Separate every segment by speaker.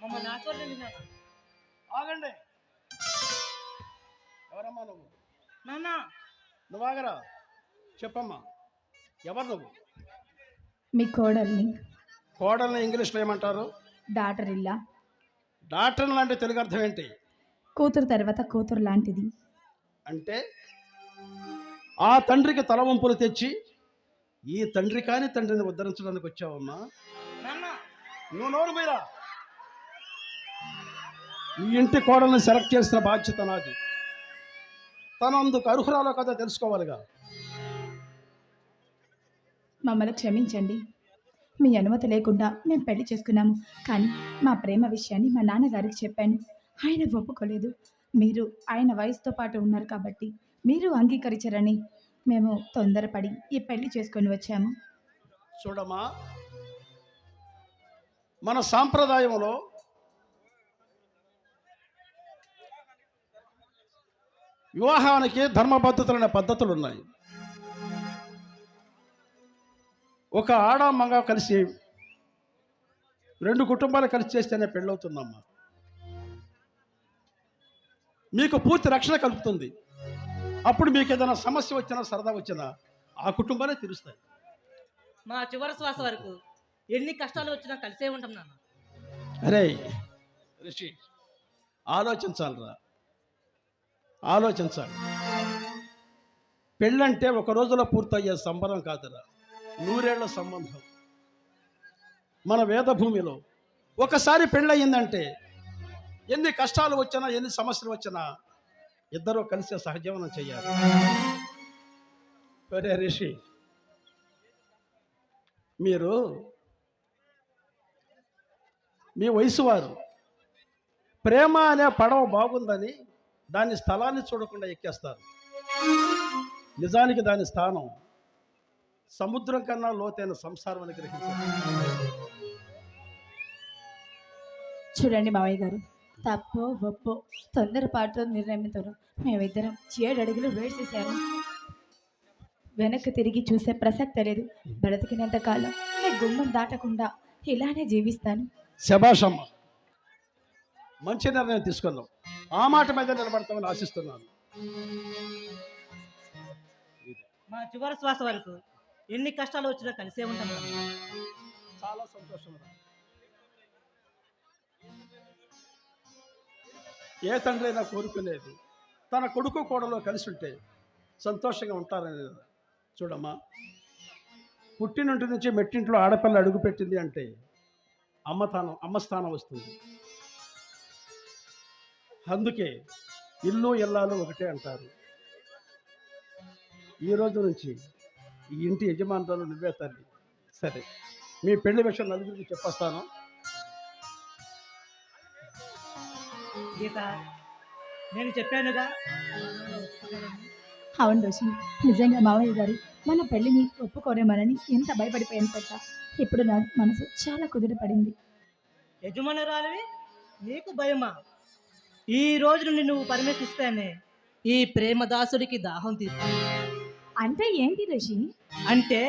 Speaker 1: మమ్మల్ని నాన్న
Speaker 2: ఆగండి. ఎవరమ్మా నువ్వు?
Speaker 1: నాన్న.
Speaker 2: నువ్వు ఆగరా? చెప్పమ్మా. ఎవరు నువ్వు?
Speaker 3: మీ కోడల్ని.
Speaker 2: కోడల్ని ఇంగ్లీష్లో ఏమంటారు?
Speaker 3: డాటర్ ఇల్లా
Speaker 2: డాక్టర్ లాంటి తెలుగు అర్థం ఏంటి?
Speaker 3: కూతురు తర్వాత కూతురు లాంటిది.
Speaker 2: అంటే ఆ తండ్రికి తల వంపులు తెచ్చి ఈ తండ్రి కాని తండ్రిని ఉద్ధరించడానికి వచ్చావమ్మా. నువ్వు నోరు మీరా? ఈ ఇంటి కోడల్ని సెలెక్ట్ చేసిన బాధ్యత నాది. తను అందుకు అర్హురాలో కదా తెలుసుకోవాలిగా.
Speaker 3: మమ్మల్ని క్షమించండి. మీ అనుమతి లేకుండా మేము పెళ్ళి చేసుకున్నాము. కానీ మా ప్రేమ విషయాన్ని మా నాన్నగారికి చెప్పాను. ఆయన ఒప్పుకోలేదు. మీరు ఆయన వయసుతో పాటు ఉన్నారు కాబట్టి మీరు అంగీకరించరని మేము తొందరపడి ఈ పెళ్ళి చేసుకొని వచ్చాము.
Speaker 2: చూడమ్మా మన సాంప్రదాయంలో వివాహానికి ధర్మబద్ధతులైన పద్ధతులు ఉన్నాయి ఒక ఆడ మగ కలిసి రెండు కుటుంబాలు కలిసి చేస్తేనే పెళ్ళవుతుందమ్మా. మీకు పూర్తి రక్షణ కలుపుతుంది అప్పుడు మీకు ఏదైనా సమస్య వచ్చినా సరదా వచ్చినా ఆ కుటుంబాలే తీరుస్తాయి.
Speaker 1: మా చివరి శ్వాస వరకు. ఎన్ని కష్టాలు వచ్చినా కలిసే ఉంటాం నాన్న.
Speaker 2: అరే రిషి. ఆలోచించాలిరా. ఆలోచించాలి. పెళ్ళంటే ఒక రోజులో పూర్తయ్యే సంబరం కాదురా. నూరేళ్ళ సంబంధం. మన వేదభూమిలో ఒకసారి పెళ్ళయిందంటే ఎన్ని కష్టాలు వచ్చినా ఎన్ని సమస్యలు వచ్చినా ఇద్దరూ కలిసి సహజీవనం చేయాలి. ఒరే రిషి మీరు మీ వయసు వారు ప్రేమ అనే పడవ బాగుందని దాని స్థలాన్ని చూడకుండా ఎక్కేస్తారు. నిజానికి దాని స్థానం సముద్రం కన్నా లోతైన సంసారం అని గ్రహించారు.
Speaker 3: చూడండి మావయ్య గారు. తప్పో ఒప్పో తొందరపాటుతో నిర్ణయంతో మేమిద్దరం ఏడు అడుగులు వేసేసాము వెనక్కి తిరిగి చూసే ప్రసక్తే లేదు. బ్రతికినంత కాలం మీ గుమ్మం దాటకుండా ఇలానే జీవిస్తాను.
Speaker 2: శభాషమ్మ. మంచి నిర్ణయం తీసుకున్నాం ఆ మాట మీద నిలబడతామని ఆశిస్తున్నాను.
Speaker 1: మా చివరి శ్వాస వరకు ఎన్ని కష్టాలు వచ్చినా కలిసే ఉంటాం
Speaker 2: చాలా సంతోషం ఏ తండ్రి అయినా కోరుకునేది తన కొడుకు కోడలో కలిసి ఉంటే సంతోషంగా ఉంటారని చూడమ్మా పుట్టినింటి నుంచి మెట్టింట్లో ఆడపిల్ల అడుగు పెట్టింది అంటే అమ్మతానం అమ్మస్థానం అమ్మ స్థానం వస్తుంది. అందుకే ఇల్లు ఇల్లాలు ఒకటే అంటారు. ఈ రోజు నుంచి ఈ ఇంటి యజమానులు నువ్వే తల్లి. సరే మీ పెళ్ళి విషయం నలుగురికి చెప్పేస్తాను.
Speaker 1: గీత నేను చెప్పానుగా?
Speaker 3: అవును రోషిని నిజంగా మావయ్య గారు మన పెళ్ళిని ఒప్పుకోరేమోనని ఎంత భయపడిపోయాను తెలుసా? ఇప్పుడు నా మనసు చాలా కుదిరిపడింది
Speaker 1: యజమానురాలివి నీకు భయమా? ఈ రోజు నుండి నువ్వు పరిమితిస్తేనే ఈ ప్రేమదాసుడికి దాహం తీర్చు.
Speaker 3: అంటే ఏంటి రోషి
Speaker 1: అంటే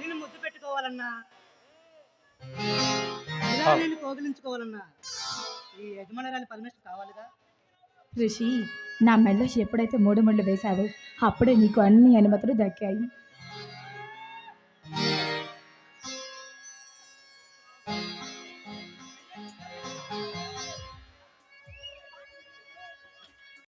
Speaker 1: నేను ముద్దు పెట్టుకోవాలన్నా ఇలా నేను కౌగిలించుకోవాలన్నా ఈ యజమానురాలి పర్మిషన్ కావాలిగా?
Speaker 3: ఋషి నా మెళ్ళ ఎప్పుడైతే మూడు ముళ్ళు వేశావో అప్పుడే నీకు అన్ని అనుమతులు దక్కాయి.